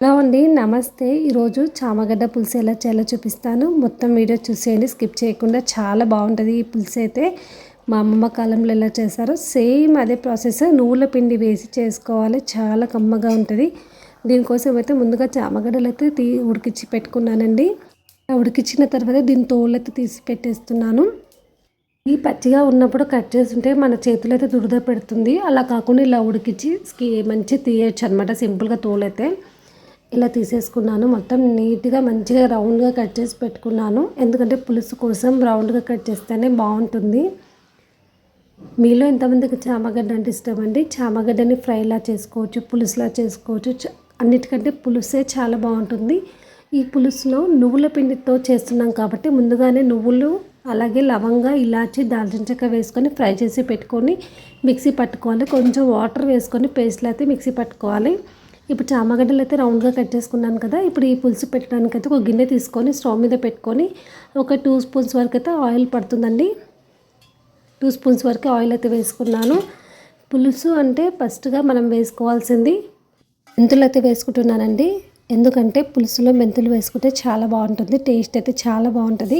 Hello అండి నమస్తే. ఈరోజు చామగడ్డ పులుసు ఎలా చేయాలో చూపిస్తాను. మొత్తం వీడియో చూసేయండి స్కిప్ చేయకుండా. చాలా బాగుంటుంది ఈ పులుసు అయితే. మా అమ్మమ్మ కాలంలో ఎలా చేశారో సేమ్ అదే ప్రాసెస్. నువ్వుల పిండి వేసి చేసుకోవాలి. చాలా కమ్మగా ఉంటుంది. దీనికోసం అయితే ముందుగా చామగడ్డలు అయితే తీ ఉడికించి పెట్టుకున్నానండి. ఉడికించిన తర్వాత దీని తోళ్ళైతే తీసి పెట్టేస్తున్నాను. ఈ పచ్చిగా ఉన్నప్పుడు కట్ చేస్తుంటే మన చేతులు అయితే దురద పెడుతుంది. అలా కాకుండా ఇలా ఉడికించి మంచి తీయచ్చు అనమాట సింపుల్గా తోలైతే. ఇలా తీసేసుకున్నాను. మొత్తం నీట్గా మంచిగా రౌండ్గా కట్ చేసి పెట్టుకున్నాను. ఎందుకంటే పులుసు కోసం రౌండ్గా కట్ చేస్తేనే బాగుంటుంది. మీలో ఎంతమందికి చామగడ్డ అంటే ఇష్టం అండి. చామగడ్డని ఫ్రైలా చేసుకోవచ్చు పులుసులా చేసుకోవచ్చు. అన్నిటికంటే పులుసే చాలా బాగుంటుంది. ఈ పులుసులో నువ్వుల పిండితో చేస్తున్నాం కాబట్టి ముందుగానే నువ్వులు అలాగే లవంగా ఇలాచి దాల్చిన చెక్క వేసుకొని ఫ్రై చేసి పెట్టుకొని మిక్సీ పట్టుకోవాలి. కొంచెం వాటర్ వేసుకొని పేస్ట్లో అయితే మిక్సీ పట్టుకోవాలి. ఇప్పుడు చామగడ్డలు అయితే రౌండ్గా కట్ చేసుకున్నాను కదా ఇప్పుడు ఈ పులుసు పెట్టడానికి అయితే ఒక గిన్నె తీసుకొని స్టవ్ మీద పెట్టుకొని ఒక టూ స్పూన్స్ వరకు అయితే ఆయిల్ పడుతుందండి. టూ స్పూన్స్ వరకు ఆయిల్ అయితే వేసుకున్నాను. పులుసు అంటే ఫస్ట్గా మనం వేసుకోవాల్సింది మెంతులు అయితే వేసుకుంటున్నానండి. ఎందుకంటే పులుసులో మెంతులు వేసుకుంటే చాలా బాగుంటుంది టేస్ట్ అయితే చాలా బాగుంటుంది.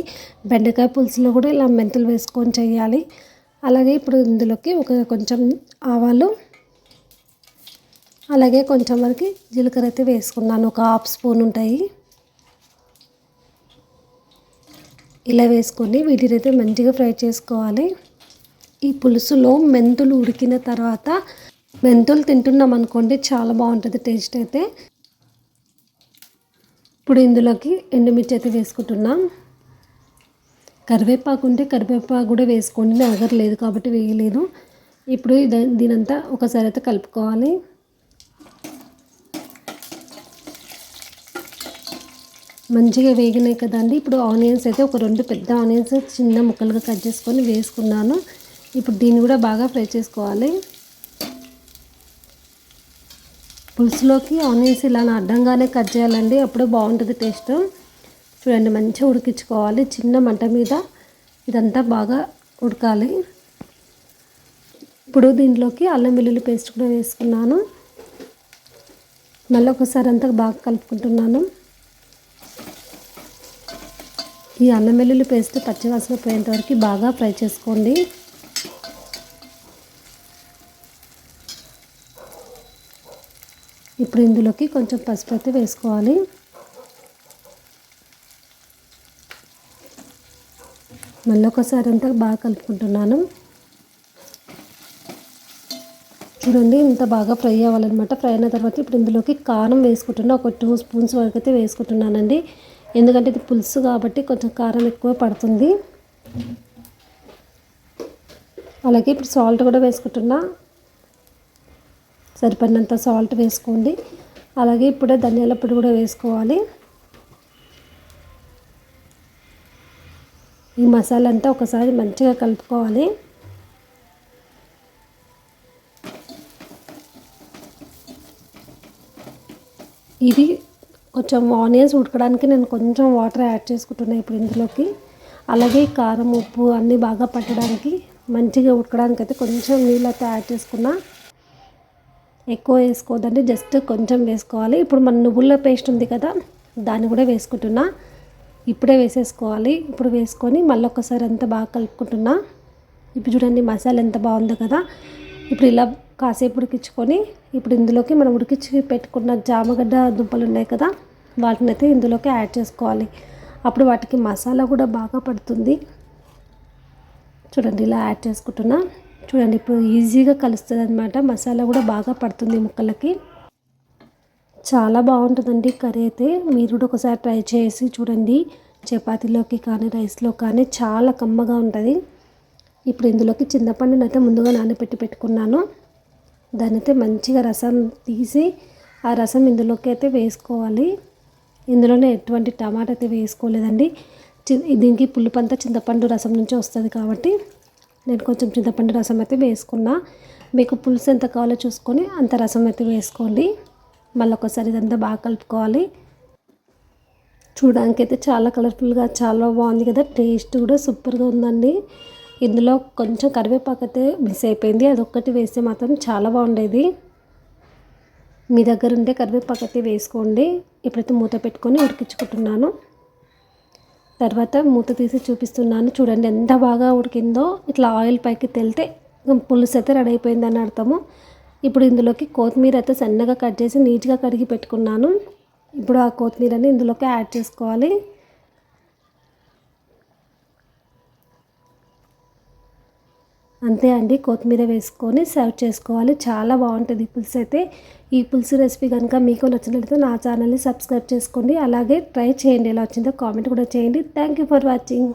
బెండకాయ పులుసులో కూడా ఇలా మెంతులు వేసుకొని చేయాలి. అలాగే ఇప్పుడు ఇందులోకి ఒక కొంచెం ఆవాలు అలాగే కొంచెం వరకు జీలకర్ర అయితే వేసుకున్నాను. ఒక హాఫ్ స్పూన్ ఉంటాయి. ఇలా వేసుకొని వీటిని అయితే మంచిగా ఫ్రై చేసుకోవాలి. ఈ పులుసులో మెంతులు ఉడికిన తర్వాత మెంతులు తింటున్నాం అనుకోండి చాలా బాగుంటుంది టేస్ట్ అయితే. ఇప్పుడు ఇందులోకి ఎండుమిర్చి అయితే వేసుకుంటున్నాం. కరివేపాకు ఉంటే కరివేపాకు కూడా వేసుకోండి. అగరలేదు కాబట్టి వేయలేదు. ఇప్పుడు దీనంతా ఒకసారి అయితే కలుపుకోవాలి. మంచిగా వేగినాయి కదండి. ఇప్పుడు ఆనియన్స్ అయితే ఒక రెండు పెద్ద ఆనియన్స్ చిన్న ముక్కలుగా కట్ చేసుకొని వేసుకున్నాను. ఇప్పుడు దీన్ని కూడా బాగా ఫ్రై చేసుకోవాలి. పులుసులోకి ఆనియన్స్ ఇలా అడ్డంగానే కట్ చేయాలండి. అప్పుడే బాగుంటుంది టేస్ట్. చూడండి మంచిగా ఉడికించుకోవాలి. చిన్న మంట మీద ఇదంతా బాగా ఉడకాలి. ఇప్పుడు దీంట్లోకి అల్లం వెల్లుల్లి పేస్ట్ కూడా వేసుకున్నాను. మళ్ళీ ఒకసారి అంతా బాగా కలుపుకుంటున్నాను. ఈ అల్లం వెల్లుల్లి పేస్ట్ పచ్చివాసన పోయేంత వరకు బాగా ఫ్రై చేసుకోండి. ఇప్పుడు ఇందులోకి కొంచెం పసుపు అయితే వేసుకోవాలి. మళ్ళీ ఒకసారి అంతా బాగా కలుపుకుంటున్నాను. చూడండి ఇంత బాగా ఫ్రై అవ్వాలన్నమాట. ఫ్రై అయిన తర్వాత ఇప్పుడు ఇందులోకి కారం వేసుకుంటున్నా. ఒక టూ స్పూన్స్ వరకు అయితే వేసుకుంటున్నానండి. ఎందుకంటే ఇది పులుసు కాబట్టి కొంచెం కారం ఎక్కువ పడుతుంది. అలాగే ఇప్పుడు సాల్ట్ కూడా వేసుకుంటున్నా. సరిపడినంత సాల్ట్ వేసుకోండి. అలాగే ఇప్పుడే ధనియాల పొడి కూడా వేసుకోవాలి. ఈ మసాలా అంతా ఒకసారి మంచిగా కలుపుకోవాలి. ఇది కొంచెం ఆనియన్స్ ఉడకడానికి నేను కొంచెం వాటర్ యాడ్ చేసుకుంటున్నాను ఇప్పుడు ఇందులోకి. అలాగే కారం ఉప్పు అన్నీ బాగా పట్టడానికి మంచిగా ఉడకడానికి అయితే కొంచెం నీళ్ళు అయితే యాడ్ చేసుకున్నా ఎక్కువ వేసుకోవద్దండి జస్ట్ కొంచెం వేసుకోవాలి. ఇప్పుడు మన నువ్వుల పేస్ట్ ఉంది కదా దాన్ని కూడా వేసుకుంటున్నా. ఇప్పుడే వేసేసుకోవాలి. ఇప్పుడు వేసుకొని మళ్ళీ ఒకసారి అంతా బాగా కలుపుకుంటున్నా. ఇప్పుడు చూడండి మసాలా ఎంత బాగుందో కదా. ఇప్పుడు ఇలా కాసేపు ఉడికించుకొని ఇప్పుడు ఇందులోకి మనం ఉడికించి పెట్టుకున్న జామగడ్డ దుంపలు ఉన్నాయి కదా వాటిని అయితే ఇందులోకి యాడ్ చేసుకోవాలి. అప్పుడు వాటికి మసాలా కూడా బాగా పడుతుంది. చూడండి ఇలా యాడ్ చేసుకుంటున్నా. చూడండి ఇప్పుడు ఈజీగా కలుస్తుంది అనమాట మసాలా కూడా బాగా పడుతుంది ముక్కలకి. చాలా బాగుంటుందండి కర్రీ అయితే. మీరు కూడా ఒకసారి ట్రై చేసి చూడండి. చపాతీలోకి కానీ రైస్లో కానీ చాలా కమ్మగా ఉంటుంది. ఇప్పుడు ఇందులోకి చింతపండునైతే ముందుగా నానబెట్టి పెట్టుకున్నాను. దాన్ని అయితే మంచిగా రసం తీసి ఆ రసం ఇందులోకి అయితే వేసుకోవాలి. ఇందులోనే ఎటువంటి టమాటా అయితే వేసుకోలేదండి. దీనికి పులుపంతా చింతపండు రసం నుంచి వస్తుంది కాబట్టి నేను కొంచెం చింతపండు రసం అయితే వేసుకున్నా. మీకు పులుసు ఎంత కావాలో చూసుకొని అంత రసం అయితే వేసుకోండి. మళ్ళీ ఒకసారి ఇదంతా బాగా కలుపుకోవాలి. చూడడానికి అయితే చాలా కలర్ఫుల్గా చాలా బాగుంది కదా. టేస్ట్ కూడా సూపర్గా ఉందండి. ఇందులో కొంచెం కరివేపాకు అయితే మిస్ అయిపోయింది. అది ఒక్కటి వేస్తే మాత్రం చాలా బాగుండేది. మీ దగ్గర ఉండే కరివేపాకు అయితే వేసుకోండి. ఇప్పుడైతే మూత పెట్టుకొని ఉడికించుకుంటున్నాను. తర్వాత మూత తీసి చూపిస్తున్నాను. చూడండి ఎంత బాగా ఉడికిందో. ఇట్లా ఆయిల్ పైకి తెలితే పులుసు అయితే రెడీ అయిపోయిందని అర్థము. ఇప్పుడు ఇందులోకి కొత్తిమీర అయితే సన్నగా కట్ చేసి నీట్గా కడిగి పెట్టుకున్నాను. ఇప్పుడు ఆ కొత్తిమీరని ఇందులోకి యాడ్ చేసుకోవాలి. అంతే అండి కొత్తిమీర వేసుకొని సర్వ్ చేసుకోవాలి. చాలా బాగుంటుంది ఈ పులుసు అయితే. ఈ పులుసు రెసిపీ కనుక మీకు నచ్చినట్లయితే నా ఛానల్ని సబ్స్క్రైబ్ చేసుకోండి. అలాగే ట్రై చేయండి ఎలా వచ్చిందో కామెంట్ కూడా చేయండి. Thank you for watching.